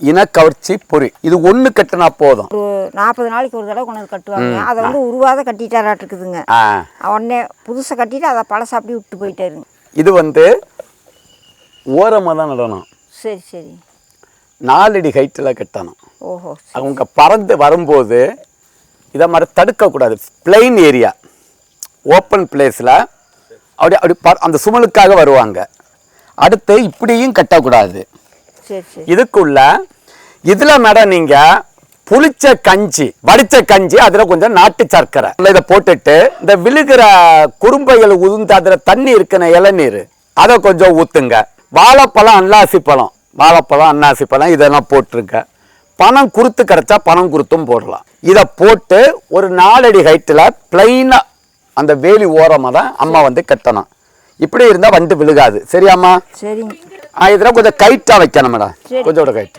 இனக்கவர்ச்சி பொறி. இது ஒன்று கட்டினா போதும். ஒரு நாற்பது நாளைக்கு ஒரு தடவை கொண்டு வந்து கட்டுவாங்க அதை வந்து உருவாத கட்டிட்டாராட்டுக்குதுங்க ஆ. உடனே புதுசை கட்டிட்டு அதை பழச அப்படி விட்டு போயிட்டாருங்க இது வந்து ஓரமாக தான் நடணும். சரி சரி. நாலடி ஹைட்டில் கட்டணும். ஓஹோ அவங்க பறந்து வரும்போது இதை மாதிரி தடுக்கக்கூடாது. பிளெயின் ஏரியா ஓப்பன் பிளேஸில் அப்படி அப்படி அந்த சுமலுக்காக வருவாங்க. அடுத்து இப்படியும் கட்டக்கூடாது. இதுக்குள்ள இதில் மேடம் நீங்கள் புளிச்ச கஞ்சி வடிச்ச கஞ்சி அதில் கொஞ்சம் நாட்டு சர்க்கரை. இதை போட்டுட்டு இந்த விழுகிற குறும்பைகள் உதிர்ந்து அதில் தண்ணி இருக்கிற இளநீர் அதை கொஞ்சம் ஊற்றுங்க வாழைப்பழம் அன்னாசி பழம் வாழைப்பழம் அன்னாசி பழம் இதெல்லாம் போட்டுருங்க. பணம் குருத்து கிடைச்சா பணம் குருத்தும் போடலாம். இதை போட்டு ஒரு நாலடி ஹைட்டில் பிளைனாக அந்த வேலி ஓரமாக தான் அம்மா வந்து கட்டணும். இப்படி இருந்தால் வந்து விழுகாது. சரியாம்மா? சரிங்க. ஆ இதில் கொஞ்சம் கைட்டாக வைக்கணும் மேடம். கொஞ்சம் கைட்டு